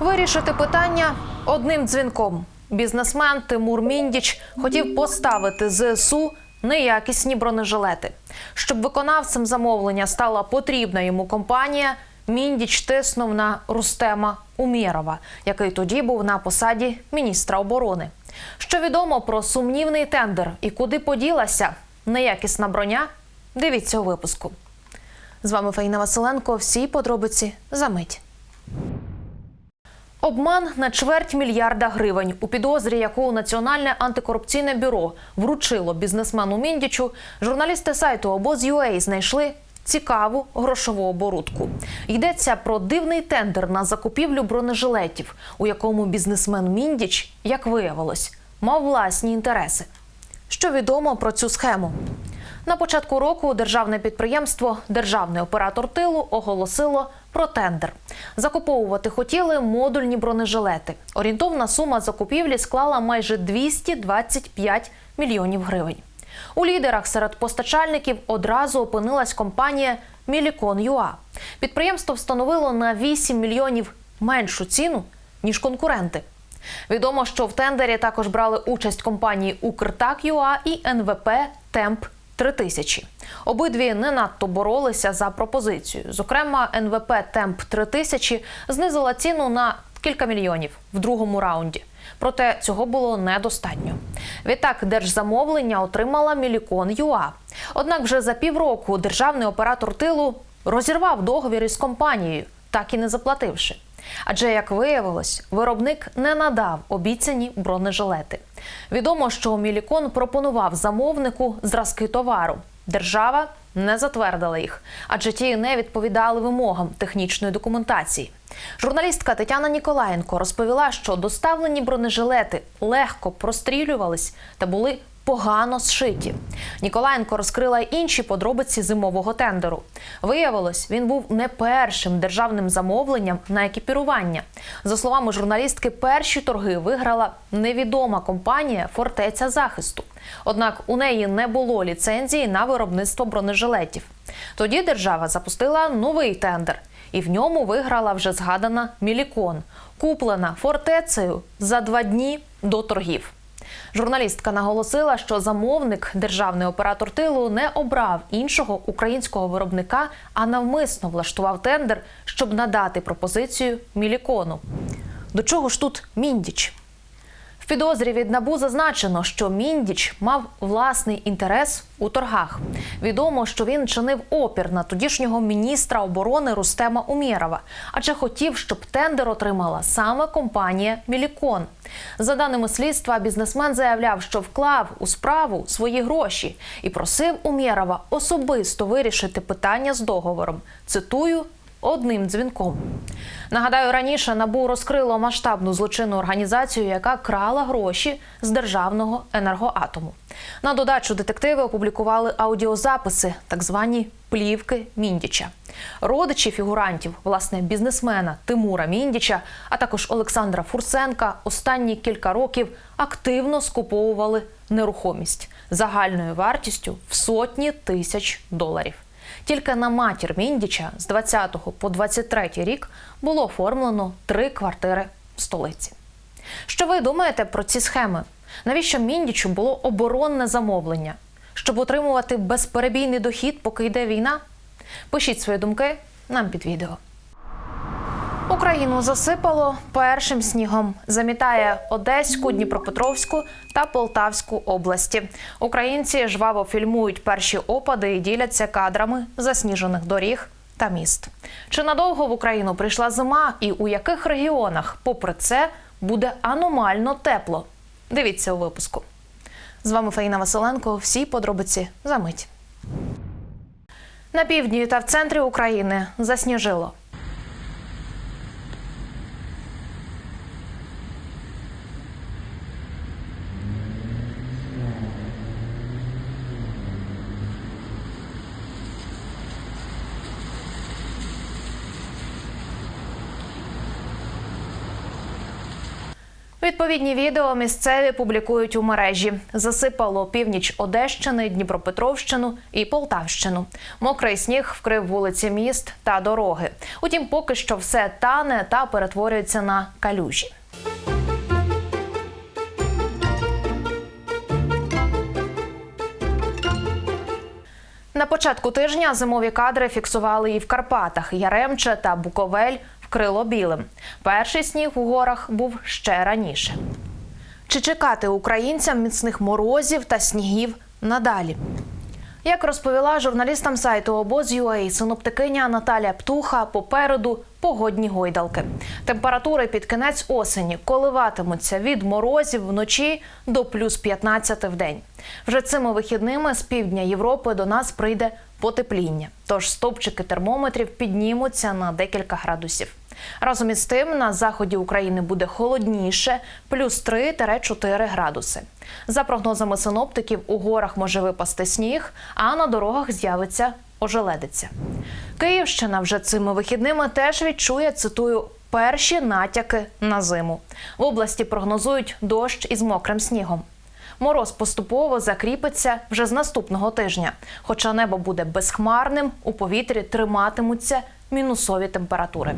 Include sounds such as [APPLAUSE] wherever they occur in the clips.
Вирішити питання одним дзвінком. Бізнесмен Тимур Міндіч хотів поставити ЗСУ неякісні бронежилети. Щоб виконавцем замовлення стала потрібна йому компанія, Міндіч тиснув на Рустема Умєрова, який тоді був на посаді міністра оборони. Що відомо про сумнівний тендер і куди поділася неякісна броня? Дивіться у випуску. З вами Фаїна Василенко. Всі подробиці за мить. Обман на чверть мільярда гривень у підозрі, яку Національне антикорупційне бюро вручило бізнесмену Міндічу, журналісти сайту Обоз.UA знайшли цікаву грошову оборудку. Йдеться про дивний тендер на закупівлю бронежилетів, у якому бізнесмен Міндіч, як виявилось, мав власні інтереси. Що відомо про цю схему? На початку року державне підприємство Державний оператор тилу оголосило про тендер. Закуповувати хотіли модульні бронежилети. Орієнтовна сума закупівлі склала майже 225 мільйонів гривень. У лідерах серед постачальників одразу опинилась компанія Мілікон ЮА. Підприємство встановило на 8 мільйонів меншу ціну ніж конкуренти. Відомо, що в тендері також брали участь компанії Укртак ЮА і НВП Темп 3000. Обидві не надто боролися за пропозицію. Зокрема, НВП Темп 3000 знизила ціну на кілька мільйонів в другому раунді. Проте цього було недостатньо. Відтак держзамовлення отримала Мілікон ЮА. Однак вже за півроку державний оператор тилу розірвав договір із компанією, так і не заплативши. Адже, як виявилось, виробник не надав обіцяні бронежилети. Відомо, що Мілікон пропонував замовнику зразки товару. Держава не затвердила їх, адже ті не відповідали вимогам технічної документації. Журналістка Тетяна Ніколаєнко розповіла, що доставлені бронежилети легко прострілювались та були погано зшиті. Ніколаєнко розкрила інші подробиці зимового тендеру. Виявилось, він був не першим державним замовленням на екіпірування. За словами журналістки, перші торги виграла невідома компанія Фортеця захисту. Однак у неї не було ліцензії на виробництво бронежилетів. Тоді держава запустила новий тендер, і в ньому виграла вже згадана Мілікон, куплена фортецею за два дні до торгів. Журналістка наголосила, що замовник, державний оператор тилу, не обрав іншого українського виробника, а навмисно влаштував тендер, щоб надати пропозицію Мілікону. До чого ж тут міндіч? Підозрі від набу зазначено, що міндіч мав власний інтерес у торгах. Відомо, що він чинив опір на тодішнього міністра оборони Рустема Умєрова, адже хотів, щоб тендер отримала саме компанія Мілікон. За даними слідства, бізнесмен заявляв, що вклав у справу свої гроші і просив Умєрова особисто вирішити питання з договором. Цитую одним дзвінком. Нагадаю, раніше набу розкрило масштабну злочинну організацію, яка крала гроші з державного енергоатому. На додачу детективи опублікували аудіозаписи, так звані плівки Міндіча. Родичі фігурантів, власне, бізнесмена Тимура Міндіча, а також Олександра Фурсенка, останні кілька років активно скуповували нерухомість загальною вартістю в сотні тисяч доларів. Тільки на матір Міндіча з 20 по 23 рік було оформлено три квартири в столиці. Що ви думаєте про ці схеми? Навіщо Міндічу було оборонне замовлення? Щоб отримувати безперебійний дохід, поки йде війна? Пишіть свої думки нам під відео. Україну засипало першим снігом. Замітає Одеську, Дніпропетровську та Полтавську області. Українці жваво фільмують перші опади і діляться кадрами засніжених доріг та міст. Чи надовго в Україну прийшла зима, і у яких регіонах, попри це, буде аномально тепло? Дивіться у випуску. З вами Фаїна Василенко. Всі подробиці за мить. На півдні та в центрі України засніжило. Відповідні відео місцеві публікують у мережі. Засипало північ Одещини, Дніпропетровщину і Полтавщину. Мокрий сніг вкрив вулиці міст та дороги. Утім, поки що все тане та перетворюється на калюжі. На початку тижня зимові кадри фіксували і в Карпатах. Яремче та Буковель вкрило білим. Перший сніг у горах був ще раніше. Чи чекати українцям міцних морозів та снігів надалі? Як розповіла журналістам сайту обоз.ua синоптикиня Наталя Птуха, попереду погодні гойдалки. Температури під кінець осені коливатимуться від морозів вночі до плюс 15 в день. Вже цими вихідними з півдня Європи до нас прийде потепління. Тож стовпчики термометрів піднімуться на декілька градусів. Разом із тим на заході України буде холодніше, плюс 3-4 градуси. За прогнозами синоптиків, у горах може випасти сніг, а на дорогах з'явиться ожеледиця. Київщина вже цими вихідними теж відчує, цитую, перші натяки на зиму. В області прогнозують дощ із мокрим снігом. Мороз поступово закріпиться вже з наступного тижня. Хоча небо буде безхмарним, у повітрі триматимуться мінусові температури.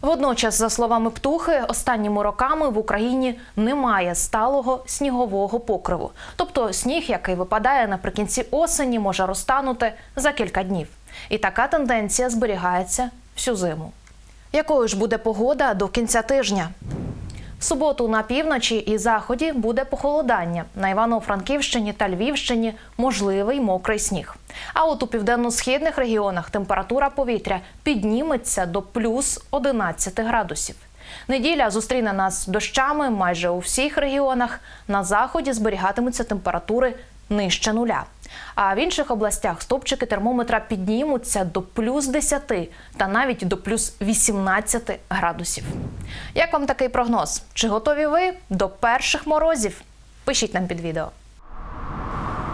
Водночас, за словами птухи, останніми роками в Україні немає сталого снігового покриву. Тобто сніг, який випадає наприкінці осені, може розтанути за кілька днів. І така тенденція зберігається всю зиму. Якою ж буде погода до кінця тижня? В суботу на півночі і заході буде похолодання. На Івано-Франківщині та Львівщині можливий мокрий сніг. А от у південно-східних регіонах температура повітря підніметься до плюс 11 градусів. Неділя зустріне нас дощами майже у всіх регіонах. На заході зберігатимуться температури нижче нуля. А в інших областях стопчики термометра піднімуться до плюс 10 та навіть до плюс 18 градусів. Як вам такий прогноз? Чи готові ви до перших морозів? Пишіть нам під відео.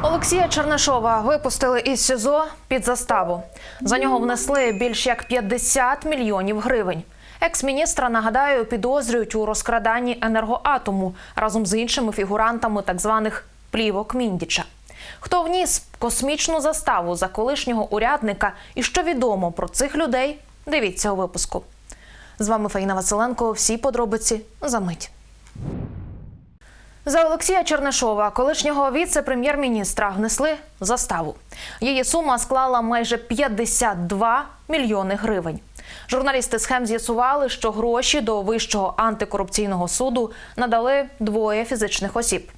Олексія Чернишова випустили із СІЗО під заставу. За нього внесли більш як 50 мільйонів гривень. Екс-міністра, нагадаю, підозрюють у розкраданні енергоатому разом з іншими фігурантами так званих плівок Міндіча. Хто вніс космічну заставу за колишнього урядника і що відомо про цих людей? Дивіться у випуску. З вами Фаїна Василенко. Всі подробиці за мить. За Олексія Чернишова, колишнього віце-прем'єр-міністра, внесли заставу. Її сума склала майже 52 мільйони гривень. Журналісти схем з'ясували, що гроші до вищого антикорупційного суду надали двоє фізичних осіб: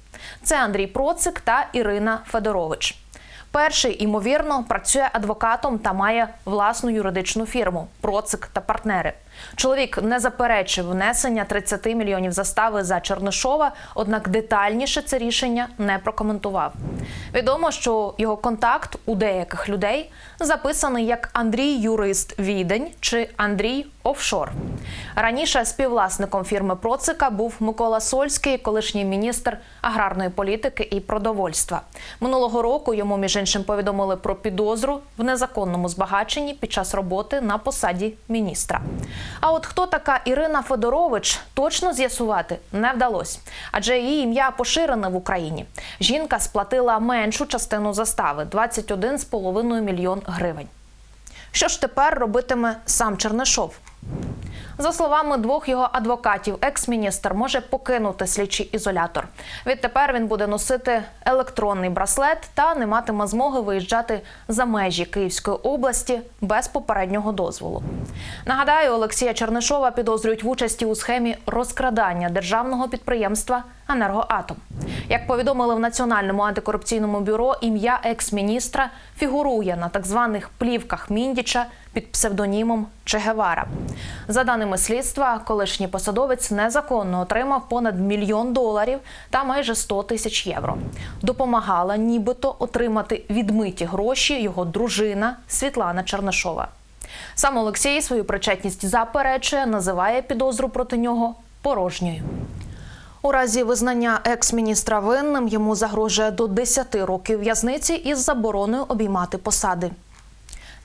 це Андрій Процик та Ірина Федорович. Перший, ймовірно, працює адвокатом та має власну юридичну фірму Процик та партнери. Чоловік не заперечив внесення 30 мільйонів застави за Чернишова, однак детальніше це рішення не прокоментував. Відомо, що його контакт у деяких людей записаний як Андрій Юрист Відень чи Андрій Офшор. Раніше співвласником фірми Процика був Микола Сольський, колишній міністр аграрної політики і продовольства. Минулого року йому між іншим повідомили про підозру в незаконному збагаченні під час роботи на посаді міністра. А от хто така Ірина Федорович, точно з'ясувати не вдалося, адже її ім'я поширене в Україні. Жінка сплатила меншу частину застави 21,5 мільйон гривень. Що ж тепер робитиме сам Чернишов? За словами двох його адвокатів, екс-міністр може покинути слідчий ізолятор. Відтепер він буде носити електронний браслет та не матиме змоги виїжджати за межі Київської області без попереднього дозволу. Нагадаю, Олексія Чернишова підозрюють в участі у схемі розкрадання державного підприємства Енергоатом. Як повідомили в Національному антикорупційному бюро, ім'я екс-міністра фігурує на так званих плівках Міндіча під псевдонімом Чегевара. За даними слідства, колишній посадовець незаконно отримав понад мільйон доларів та майже 100 тисяч євро. Допомагала нібито отримати відмиті гроші його дружина Світлана Чернишова. Сам Олексій свою причетність заперечує, називає підозру проти нього порожньою. У разі визнання екс-міністра винним йому загрожує до 10 років в'язниці із забороною обіймати посади.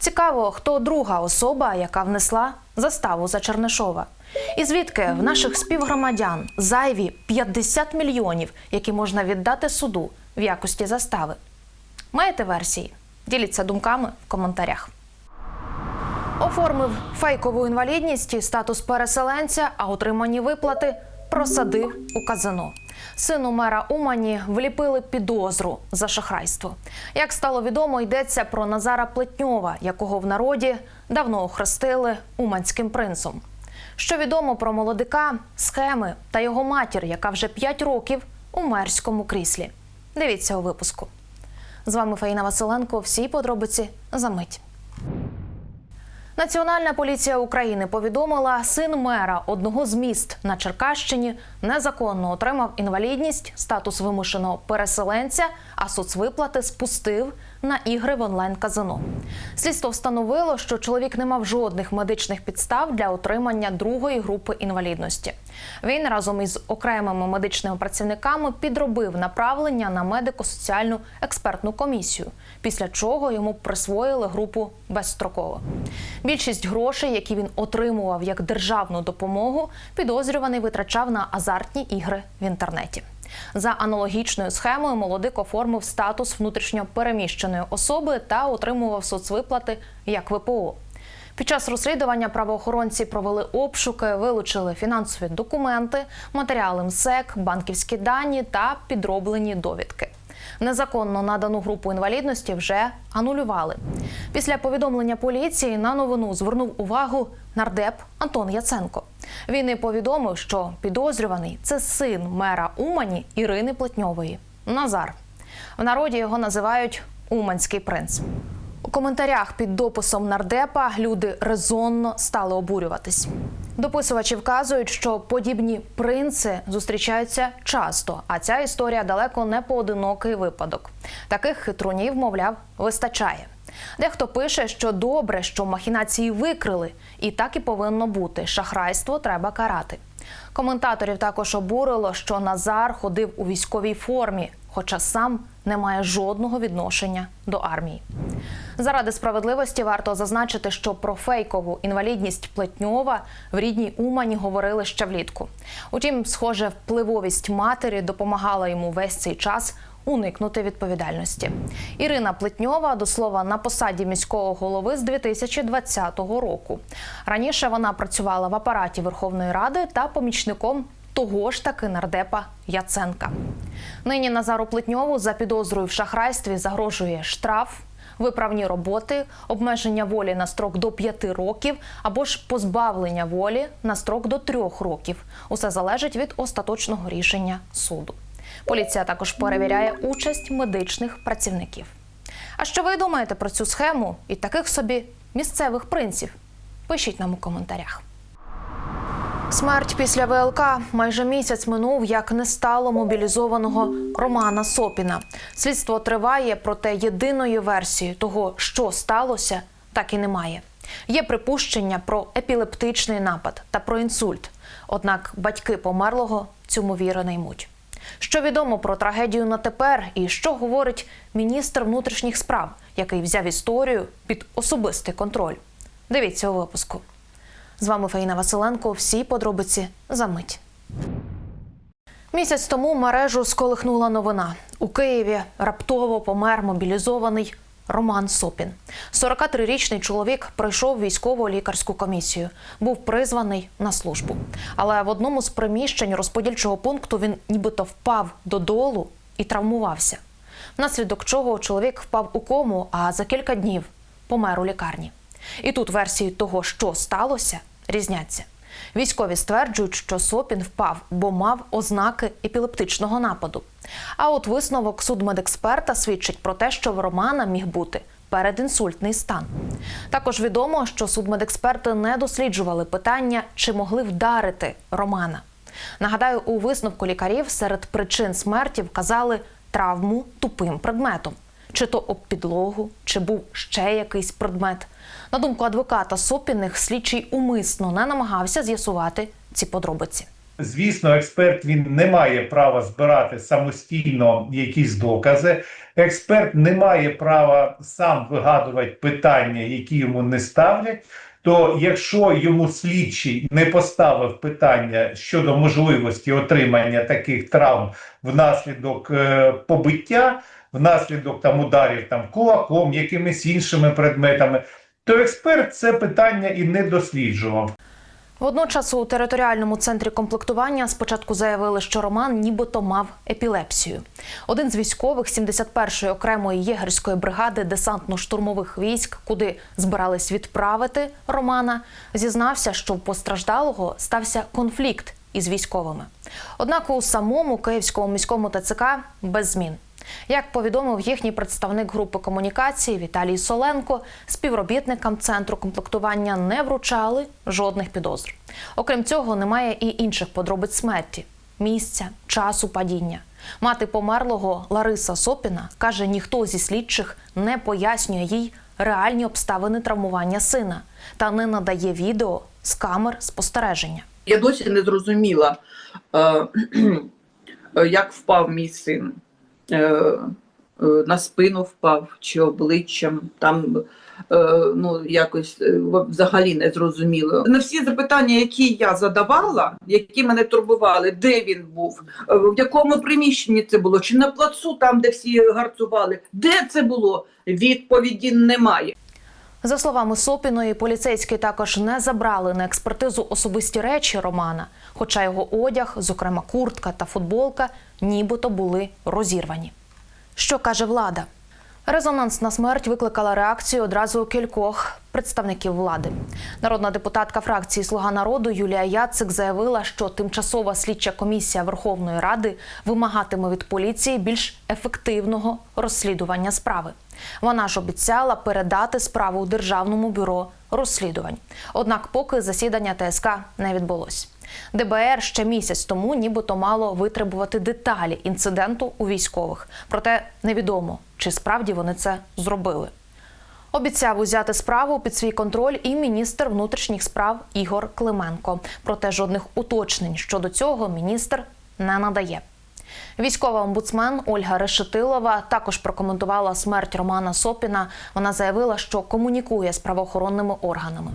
Цікаво, хто друга особа, яка внесла заставу за Чернишова. І звідки в наших співгромадян зайві 50 мільйонів, які можна віддати суду в якості застави? Маєте версії? Діліться думками в коментарях. Оформив фейкову інвалідність статус переселенця, а отримані виплати просадив у казино. Сину мера Умані вліпили підозру за шахрайство. Як стало відомо, йдеться про Назара Плетньова, якого в народі давно охрестили уманським принцем. Що відомо про молодика, схеми та його матір, яка вже 5 років у мерському кріслі. Дивіться у випуску. З вами Фаїна Василенко. Всі подробиці за мить. Національна поліція України повідомила, син мера одного з міст на Черкащині незаконно отримав інвалідність, статус вимушеного переселенця, а соцвиплати спустив на ігри в онлайн-казино. Слідство встановило, що чоловік не мав жодних медичних підстав для отримання другої групи інвалідності. Він разом із окремими медичними працівниками підробив направлення на медико-соціальну експертну комісію, після чого йому присвоїли групу безстроково. Більшість грошей, які він отримував як державну допомогу, підозрюваний витрачав на азартні ігри в інтернеті. За аналогічною схемою молодик оформив статус внутрішньо переміщеної особи та отримував соцвиплати як ВПО. Під час розслідування правоохоронці провели обшуки, вилучили фінансові документи, матеріали МСЕК, банківські дані та підроблені довідки. Незаконно надану групу інвалідності вже анулювали. Після повідомлення поліції на новину звернув увагу нардеп Антон Яценко. Він і повідомив, що підозрюваний це син мера Умані Ірини Плетньової Назар. В народі його називають Уманський принц. Коментарях під дописом нардепа люди резонно стали обурюватись. Дописувачі вказують, що подібні принци зустрічаються часто, а ця історія далеко не поодинокий випадок. Таких хитрунів, мовляв, вистачає. Дехто пише, що добре, що махінації викрили, і так і повинно бути. Шахрайство треба карати. Коментаторів також обурило, що Назар ходив у військовій формі, хоча сам не має жодного відношення до армії. Заради справедливості варто зазначити, що про фейкову інвалідність Плетньова в рідній Умані говорили ще влітку. Утім, схоже, впливовість матері допомагала йому весь цей час уникнути відповідальності. Ірина Плетньова, до слова, на посаді міського голови з 2020 року. Раніше вона працювала в апараті Верховної Ради та помічником того ж таки нардепа Яценка. Нині Назару Плетньову за підозрою в шахрайстві загрожує штраф, виправні роботи, обмеження волі на строк до 5 років або ж позбавлення волі на строк до 3 років. Усе залежить від остаточного рішення суду. Поліція також перевіряє участь медичних працівників. А що ви думаєте про цю схему і таких собі місцевих принців? Пишіть нам у коментарях. Смерть після ВЛК майже місяць минув, як не стало мобілізованого Романа Сопіна. Слідство триває, проте єдиної версії того, що сталося, так і немає. Є припущення про епілептичний напад та про інсульт. Однак батьки померлого цьому віри не ймуть. Що відомо про трагедію на тепер, і що говорить міністр внутрішніх справ, який взяв історію під особистий контроль? Дивіться у випуску. З вами Фаїна Василенко. Всі подробиці за мить. Місяць тому мережу сколихнула новина. У Києві раптово помер мобілізований Роман Сопін. 43-річний чоловік пройшов військово лікарську комісію, був призваний на службу. Але в одному з приміщень розподільчого пункту він нібито впав додолу і травмувався. Внаслідок чого чоловік впав у кому, а за кілька днів помер у лікарні. І тут версії того, що сталося, різняться. Військові стверджують, що Сопін впав, бо мав ознаки епілептичного нападу. А от висновок судмедексперта свідчить про те, що в Романа міг бути передінсультний стан. Також відомо, що судмедексперти не досліджували питання, чи могли вдарити Романа. Нагадаю, у висновку лікарів серед причин смерті вказали травму тупим предметом чи то об підлогу, чи був ще якийсь предмет. На думку адвоката Сопіних, слідчий умисно не намагався з'ясувати ці подробиці. Звісно, експерт він не має права збирати самостійно якісь докази. Експерт не має права сам вигадувати питання, які йому не ставлять. То якщо йому слідчий не поставив питання щодо можливості отримання таких травм внаслідок е, побиття, внаслідок там ударів там кулаком, якимись іншими предметами, то експерт це питання і не досліджував. Водночас у територіальному центрі комплектування спочатку заявили, що Роман нібито мав епілепсію. Один з військових 71-ї окремої єгерської бригади десантно-штурмових військ, куди збирались відправити Романа, зізнався, що в постраждалого стався конфлікт із військовими. Однак у самому Київському міському ТЦК без змін. Як повідомив їхній представник групи комунікації Віталій Соленко, співробітникам центру комплектування не вручали жодних підозр. Окрім цього, немає і інших подробиць смерті, місця, часу падіння. Мати померлого Лариса Сопіна каже, ніхто зі слідчих не пояснює їй реальні обставини травмування сина та не надає відео з камер спостереження. Я досі не зрозуміла, е, [CLEARS THROAT] е, як впав мій син. Е, е, На спину впав чи обличчям. Там е, ну, якось взагалі не зрозуміло. На всі запитання, які я задавала, які мене турбували, де він був, в якому приміщенні це було, чи на плацу, там, де всі гарцували, де це було, відповіді немає. За словами Сопіної, поліцейські також не забрали на експертизу особисті речі Романа, хоча його одяг, зокрема куртка та футболка, нібито були розірвані. Що каже влада? Резонансна смерть викликала реакцію одразу кількох представників влади. Народна депутатка фракції Слуга народу Юлія Яцик заявила, що тимчасова слідча комісія Верховної Ради вимагатиме від поліції більш ефективного розслідування справи. Вона ж обіцяла передати справу Державному бюро розслідувань. Однак, поки засідання ТСК не відбулось. ДБР ще місяць тому нібито мало витребувати деталі інциденту у військових. Проте невідомо, чи справді вони це зробили. Обіцяв узяти справу під свій контроль і міністр внутрішніх справ Ігор Клименко. Проте жодних уточнень щодо цього міністр не надає. Військова омбудсмен Ольга Решетилова також прокоментувала смерть Романа Сопіна. Вона заявила, що комунікує з правоохоронними органами.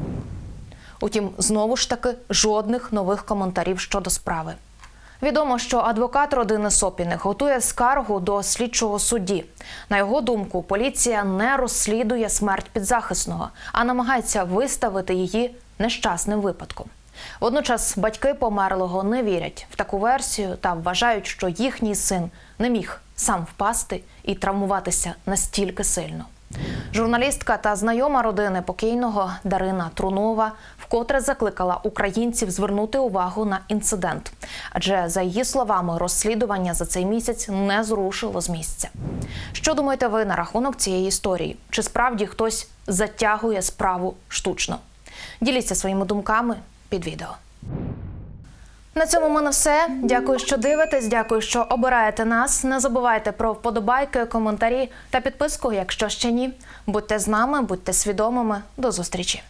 Утім, знову ж таки жодних нових коментарів щодо справи. Відомо, що адвокат родини Сопіних готує скаргу до слідчого судді. На його думку, поліція не розслідує смерть підзахисного, а намагається виставити її нещасним випадком. Водночас батьки померлого не вірять в таку версію та вважають, що їхній син не міг сам впасти і травмуватися настільки сильно. Журналістка та знайома родини покійного Дарина Трунова вкотре закликала українців звернути увагу на інцидент, адже за її словами розслідування за цей місяць не зрушило з місця. Що думаєте ви на рахунок цієї історії? Чи справді хтось затягує справу штучно? Діліться своїми думками під відео. На цьому в мене все. Дякую, що дивитесь. Дякую, що обираєте нас. Не забувайте про вподобайки, коментарі та підписку, якщо ще ні. Будьте з нами, будьте свідомими. До зустрічі.